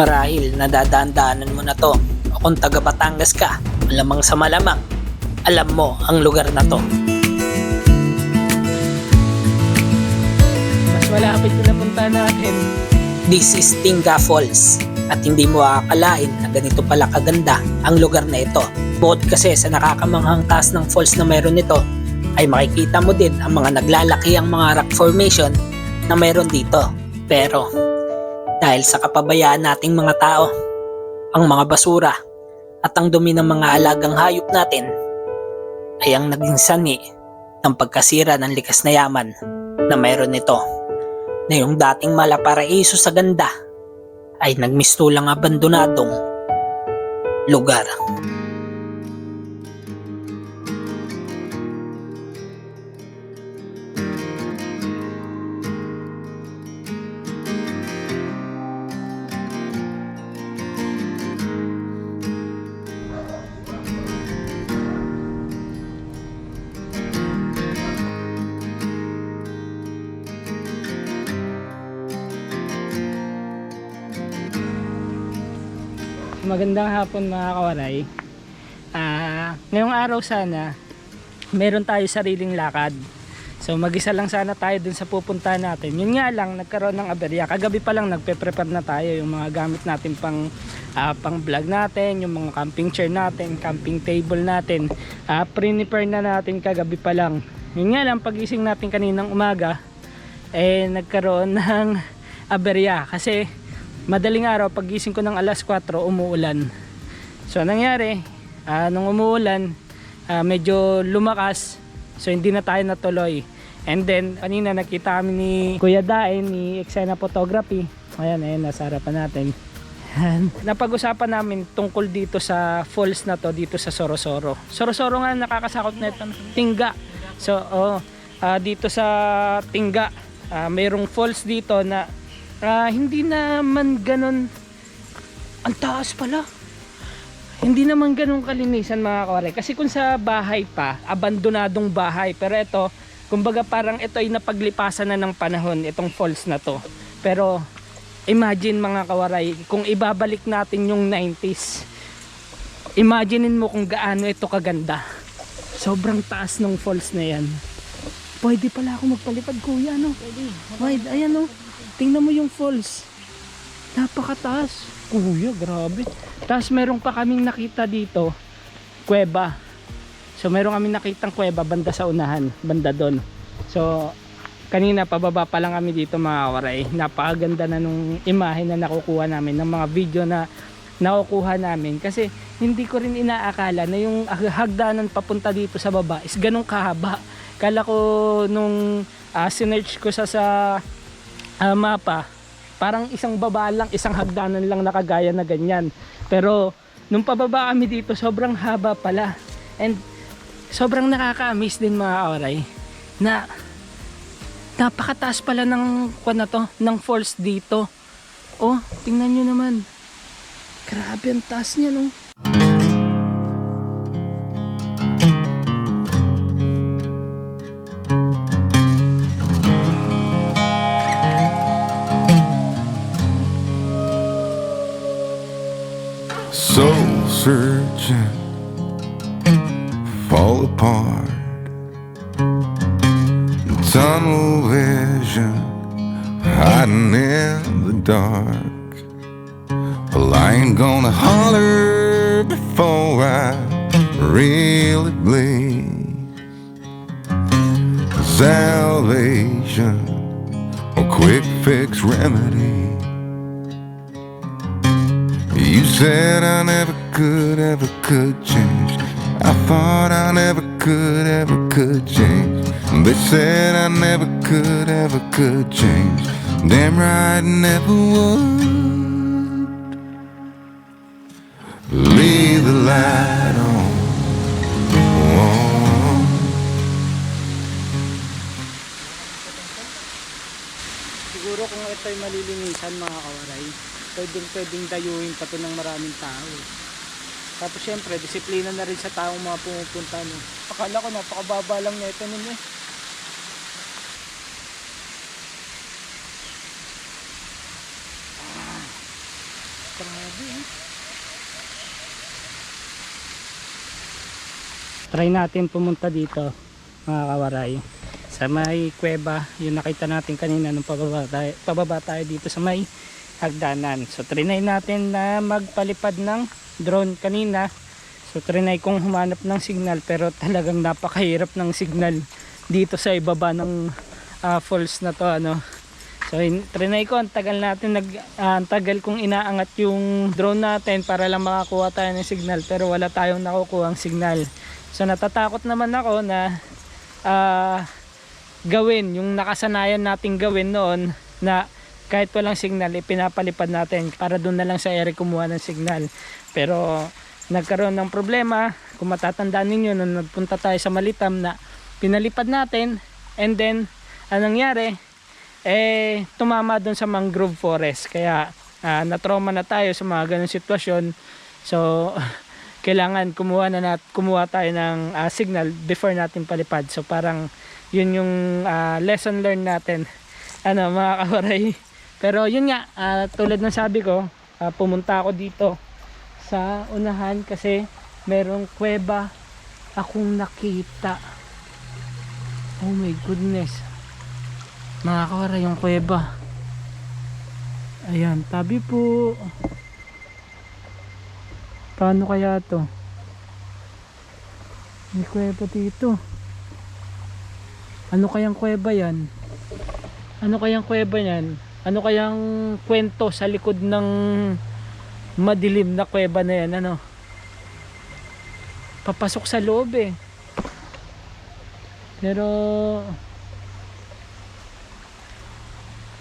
Marahil nadadaan-daanan mo na to o kung taga Batangas ka, malamang sa malamang, alam mo ang lugar na to. Mas malapit yung napunta natin. This is Tinga Falls at hindi mo aakalain na ganito pala kaganda ang lugar na ito. Bukod kasi sa nakakamanghang taas ng falls na meron nito, ay makikita mo din ang mga naglalaki ang mga rock formation na meron dito. Pero dahil sa kapabayaan nating mga tao, ang mga basura at ang dumi ng mga alagang hayop natin ay ang naging sanhi ng pagkasira ng likas na yaman na meron nito na yung dating malaparaiso sa ganda ay nagmistulang abandonadong lugar. Magandang hapon mga kawaray. Ah, ngayong araw sana, meron tayo sariling lakad. So mag-isa lang sana tayo dun sa pupunta natin. Yun nga lang, nagkaroon ng aberya. Kagabi pa lang nagpe-prepare na tayo yung mga gamit natin pang ah, pang vlog natin, yung mga camping chair natin, camping table natin. Ah, prepare na natin kagabi pa lang. Yun nga lang, pagising natin kaninang umaga, eh nagkaroon ng aberya kasi madaling araw pagising ko ng alas 4 umuulan. So nangyari? Ah, nung umuulan ah, medyo lumakas. So hindi na tayo natuloy. And then kanina nakita kami ni Kuya Daen ni Exena Photography. Ayan ayan nasa harapan natin. Napag-usapan namin tungkol dito sa falls na to dito sa Sorosoro. Sorosoro nga nakakasakot na ito Tingga so oh, ah, dito sa Tingga ah, mayroong falls dito na Ah, hindi naman ganun. Ang taas pala. Hindi naman ganun kalinisan mga kawari. Kasi kung sa bahay pa abandonadong bahay. Pero ito kumbaga parang ito ay napaglipasan na ng panahon itong falls na to. Pero imagine mga kawaray kung ibabalik natin yung 90s imaginein mo kung gaano ito kaganda. Sobrang taas ng falls na yan. Pwede pala ako magpalipad kuya no? Pwede. Wide, ayan no Tingnan mo yung falls. Napakataas. Kuya, grabe. Tapos meron pa kaming nakita dito, kuweba. So meron kaming nakitang kuweba banda sa unahan, banda doon. So kanina pababa pa lang kami dito mga kawaray. Napakaganda na nung imahe na nakukuha namin, ng mga video na nakukuha namin. Kasi hindi ko rin inaakala na yung hagdanan papunta dito sa baba is ganun kahaba. Kala ko nung uh, sinearch ko sa sa uh, mapa, parang isang baba lang, isang hagdanan lang nakagaya na ganyan. Pero nung pababa kami dito, sobrang haba pala. And sobrang nakaka-amaze din mga kawaray na napakataas pala ng kwan na to, ng falls dito. Oh, tingnan nyo naman. Grabe ang taas niya no. Searching, fall apart. Tunnel vision, hiding in the dark. Well, I ain't gonna holler before I really bleed. Salvation, a quick fix remedy. You said I never could, ever could change. I thought I never could, ever could change. They said I never could, ever could change. Damn right, never would. Leave the light on. Siguro kung ito'y malilinisan mga kawaray, pwedeng pwedeng dayuhin pa to ng maraming tao. Tapos syempre, disiplina na rin sa taong mga pumupunta. No? Akala ko napakababa lang nito nun eh. Grabe eh. Try natin pumunta dito mga kawaray sa may kuweba yung nakita natin kanina nung pababa tayo, pababa tayo dito sa may hagdanan so trinay natin na magpalipad ng drone kanina so trinay kong humanap ng signal pero talagang napakahirap ng signal dito sa ibaba ng ah, falls na to ano So in, trinay ko, ang tagal natin nag ah, ang tagal kong inaangat yung drone natin para lang makakuha tayo ng signal pero wala tayong nakukuha ang signal. So natatakot naman ako na ah, gawin yung nakasanayan nating gawin noon na kahit walang signal ipinapalipad natin para doon na lang sa ere kumuha ng signal. Pero nagkaroon ng problema, kung matatandaan ninyo nung nagpunta tayo sa Malitam na pinalipad natin and then anong nangyari? eh tumama doon sa mangrove forest. Kaya ah, na-trauma na tayo sa mga ganung sitwasyon. So kailangan kumuha na nat kumuha tayo ng ah, signal before natin palipad. So parang yun yung ah, lesson learned natin. Ano mga kawaray? Pero yun nga ah, tulad ng sabi ko ah, pumunta ako dito sa unahan kasi merong kuweba akong nakita. Oh my goodness. Mga kawara yung kuweba. Ayan tabi po. Paano kaya to? May kuweba dito. Ano kayang kuweba yan? Ano kayang kuweba yan? Ano kayang kwento sa likod ng madilim na kuweba na yan ano? Papasok sa loob eh. Pero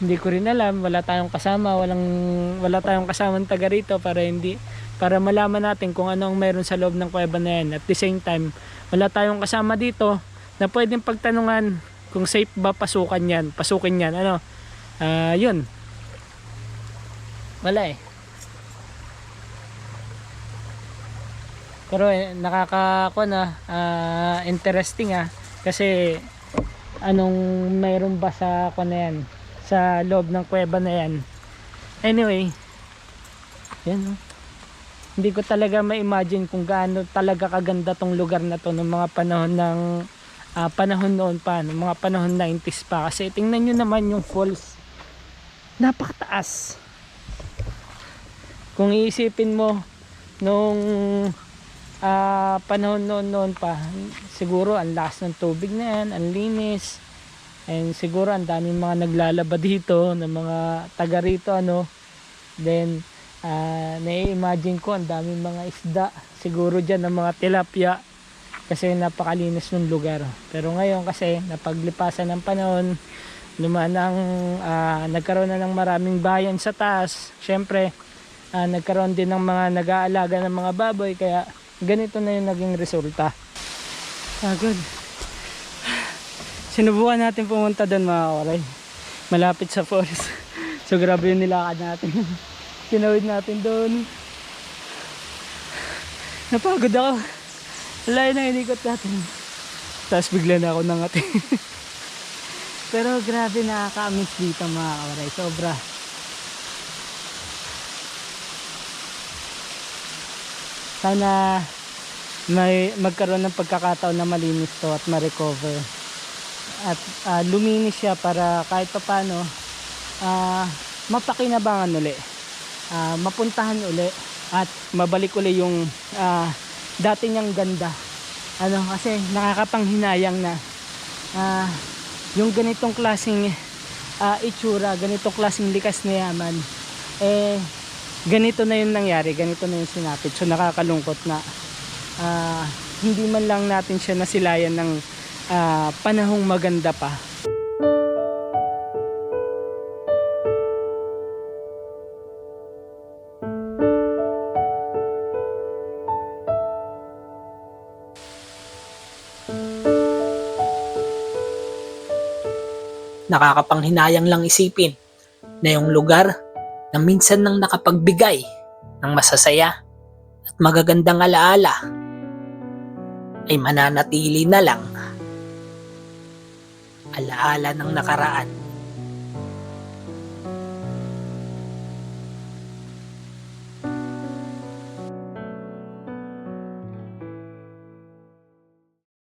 hindi ko rin alam. Wala tayong kasama. Walang wala tayong kasamang taga rito para hindi para malaman natin kung ano ang meron sa loob ng kuweba na yan. At the same time wala tayong kasama dito na pwedeng pagtanungan kung safe ba pasukan yan pasukin yan ano? Ah yun. Wala eh pero eh, nakaka na ah, interesting ah. Kasi anong mayroon ba sa ko na yan sa loob ng kuweba na yan? Anyway yan oh. hindi ko talaga ma-imagine kung gaano talaga kaganda tong lugar na to ng mga panahon ng ah, panahon noon pa ng mga panahon 90s pa. Kasi tingnan nyo naman yung falls. Napakataas. Kung iisipin mo nung ah, panahon noon noon pa. Siguro ang lakas ng tubig na yan ang linis. And siguro ang daming mga naglalaba dito ng mga taga rito ano. Then ah nai-imagine ko ang daming mga isda siguro dyan ng mga tilapia. Kasi napakalinis ng lugar. Pero ngayon kasi napaglipasan ng panahon ang ah, nagkaroon na ng maraming bayan sa taas. Syempre ah, nagkaroon din ng mga nag-aalaga ng mga baboy kaya ganito na yung naging resulta. Good sinubukan natin pumunta doon mga kawaray. Malapit sa forest. So grabe yung nilakad natin. Sinawid natin doon. Napagod ako. Layo na inikot natin. Tapos bigla na ako nangati. Pero grabe nakaka-amaze dito mga kawaray. Sobra sana may magkaroon ng pagkakataon na malinis to at ma-recover. At ah, luminis siya para kahit pa paano ah, mapakinabangan uli. Ah, mapuntahan uli at mabalik uli yung ah, dati niyang ganda. Ano kasi nakakapanghinayang na ah, yung ganitong klaseng ah, itsura ganitong klaseng likas na yaman eh ganito na yung nangyari ganito na yung sinapit so nakakalungkot na ah, hindi man lang natin siya nasilayan ng ah, panahong maganda pa. Nakakapanghinayang lang isipin na yung lugar na minsan nang nakapagbigay ng masasaya at magagandang alaala ay mananatili na lang. Alaala ng nakaraan